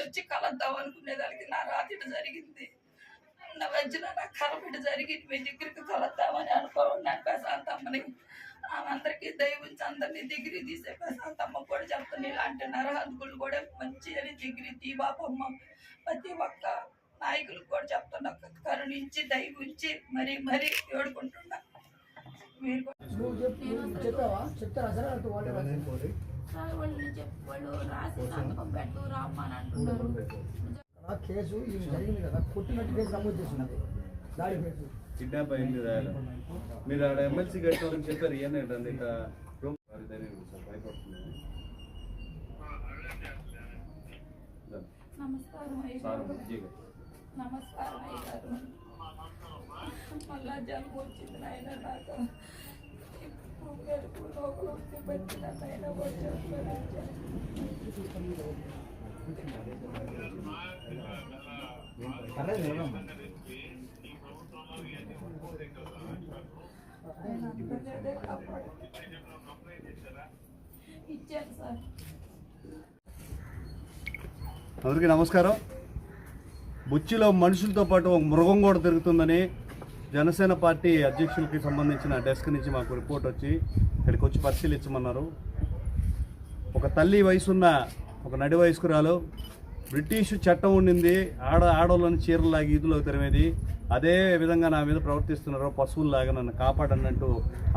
వచ్చి కలద్దాం అనుకునేదానికి నా రాత్రి జరిగింది. నా మధ్యన నా కలబిడ్డ జరిగింది. మీ దగ్గరికి కలుద్దామని అనుకోన్నాను ప్రశాంతమ్మని. అందరికీ దయవుంచి అందరినీ దగ్గరికి తీసే ప్రశాంతమ్మ కూడా చెప్తాను ఇలాంటి నరహంతుకులు కూడా మంచి అని దగ్గర తీ బాపమ్మ ప్రతి ఒక్క నాయకులకు కూడా చెప్తున్నా కరుణించి దయవుంచి మరీ మరీ వేడుకుంటున్నా. మీరు చెప్పావా? చెప్తారా సరే సార్ వాళ్ళు చెప్పు వాళ్ళు రాసి సంతకం పెట్టు రామ్మని అంటున్నారు. ఆ కేసు ఇది జరిగింది కదా కొట్టినట్టు కేసు నమోదు చేసినది దాడి కేసు. కిడ్నాప్ అయింది రాయాలి మీరు ఆడ ఎమ్మెల్సీ కట్టాలని చెప్పారు సార్ భయపడుతుంది నమస్కారం నమస్కారం మళ్ళా జలుబు వచ్చింది నాయన నాకు. గడుపు ఇచ్చాను సార్ అందరికీ నమస్కారం. బుచ్చిలో మనుషులతో పాటు ఒక మృగం కూడా తిరుగుతుందని జనసేన పార్టీ అధ్యక్షులకి సంబంధించిన డెస్క్ నుంచి మాకు రిపోర్ట్ వచ్చి ఇక్కడికి వచ్చి పరిశీలించమన్నారు. ఒక తల్లి వయసున్న ఒక నడి వయస్కురాలు బ్రిటిష్ చట్టం ఉండింది ఆడ ఆడవాళ్ళని చీరలాగా లాగి ఈదులో అదే విధంగా నా మీద ప్రవర్తిస్తున్నారు పశువుల్లాగా నన్ను కాపాడనంటూ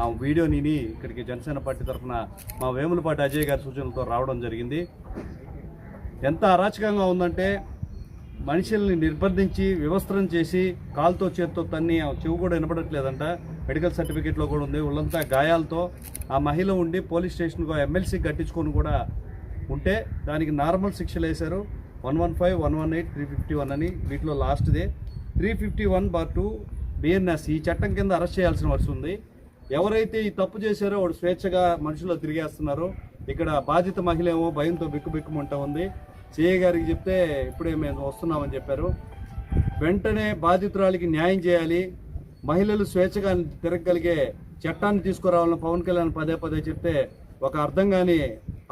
ఆ వీడియో నిని ఇక్కడికి జనసేన పార్టీ తరఫున మా వేములపాటి అజయ్ గారి సూచనలతో రావడం జరిగింది. ఎంత అరాచకంగా ఉందంటే మనుషుల్ని నిర్బంధించి వివస్త్రం చేసి కాలుతో చేత్తో తన్ని ఆ చెవు కూడా వినపడట్లేదంట. మెడికల్ సర్టిఫికేట్లో కూడా ఉంది. వాళ్ళంతా గాయాలతో ఆ మహిళ ఉండి పోలీస్ స్టేషన్కు ఎమ్మెల్సీ కట్టించుకొని కూడా ఉంటే దానికి నార్మల్ శిక్షలు వేశారు. One one five one one eight three fifty one అని వీటిలో లాస్ట్దే. Three fifty one bar two BNS ఈ చట్టం కింద అరెస్ట్ చేయాల్సిన వస్తుంది ఎవరైతే ఈ తప్పు చేశారో వాడు స్వేచ్ఛగా మనుషుల్లో తిరిగేస్తున్నారో. ఇక్కడ బాధిత మహిళ ఏమో భయంతో బిక్కు బిక్కుమంటా ఉంది. సిఏ గారికి చెప్తే ఇప్పుడే మేము వస్తున్నామని చెప్పారు. వెంటనే బాధితురాలికి న్యాయం చేయాలి. మహిళలు స్వేచ్ఛగా తిరగగలిగే చట్టాన్ని తీసుకురావాలని పవన్ కళ్యాణ్ పదే పదే చెప్తే ఒక అర్థం కాని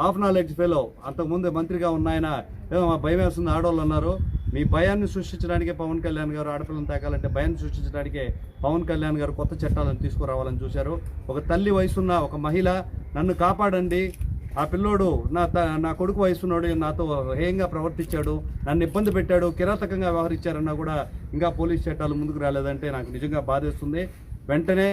హాఫ్ నాలెడ్జ్ ఫెలో అంతకుముందు మంత్రిగా ఉన్నాయన ఏదో మా భయం వేస్తుంది ఆడవాళ్ళు అన్నారు. మీ భయాన్ని సృష్టించడానికే పవన్ కళ్యాణ్ గారు ఆడపిల్లని తాకాలంటే భయాన్ని సృష్టించడానికే పవన్ కళ్యాణ్ గారు కొత్త చట్టాలను తీసుకురావాలని చూశారు. ఒక తల్లి వయసున్న ఒక మహిళ నన్ను కాపాడండి ఆ పిల్లోడు నా త నా కొడుకు వయసున్నాడు నాతో హేయంగా ప్రవర్తించాడు నన్ను ఇబ్బంది పెట్టాడు కిరాతకంగా వ్యవహరించారన్నా కూడా ఇంకా పోలీస్ చట్టాలు ముందుకు రాలేదంటే నాకు నిజంగా బాధేస్తుంది. వెంటనే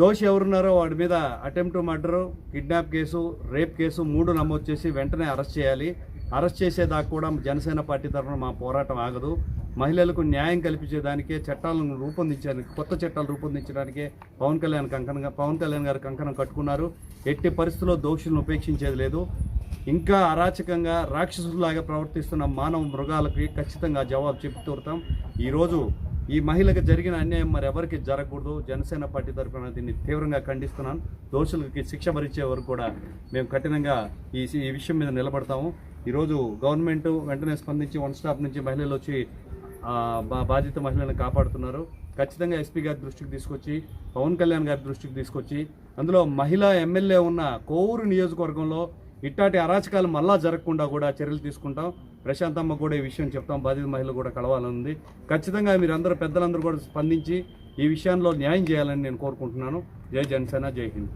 దోషి ఎవరున్నారో వాడి మీద attempt murder kidnap case rape case మూడు నమోదు చేసి వెంటనే అరెస్ట్ చేయాలి. అరెస్ట్ చేసేదాకా కూడా జనసేన పార్టీ తరఫున మా పోరాటం ఆగదు. మహిళలకు న్యాయం కల్పించేదానికే చట్టాలను రూపొందించడానికి కొత్త చట్టాలు రూపొందించడానికే పవన్ కళ్యాణ్ కంకణంగా పవన్ కళ్యాణ్ గారు కంకణం కట్టుకున్నారు. ఎట్టి పరిస్థితుల్లో దోషులను ఉపేక్షించేది లేదు. ఇంకా అరాచకంగా రాక్షసులాగా ప్రవర్తిస్తున్న మానవ మృగాలకి ఖచ్చితంగా జవాబు చెప్పి ఈరోజు ఈ మహిళకు జరిగిన అన్యాయం మరి ఎవరికి జరగకూడదు. జనసేన పార్టీ తరఫున దీన్ని తీవ్రంగా ఖండిస్తున్నాను. దోషులకి శిక్ష భరించే వరకు కూడా మేము కఠినంగా ఈ ఈ విషయం మీద నిలబడతాము. ఈరోజు గవర్నమెంట్ వెంటనే స్పందించి వన్ స్టాప్ నుంచి మహిళలు వచ్చి బాధిత మహిళలను కాపాడుతున్నారు. ఖచ్చితంగా ఎస్పీ గారి దృష్టికి తీసుకొచ్చి పవన్ కళ్యాణ్ గారి దృష్టికి తీసుకొచ్చి అందులో మహిళా ఎమ్మెల్యే ఉన్న కోవూరు నియోజకవర్గంలో ఇట్లాంటి అరాచకాలు మళ్ళా జరగకుండా కూడా చర్యలు తీసుకుంటాం. ప్రశాంతమ్మ కూడా ఈ విషయం చెప్తాం. బాధిత మహిళలు కూడా కలవాలని ఉంది ఖచ్చితంగా మీరందరూ పెద్దలందరూ కూడా స్పందించి ఈ విషయంలో న్యాయం చేయాలని నేను కోరుకుంటున్నాను. జై జనసేన జై హింద్.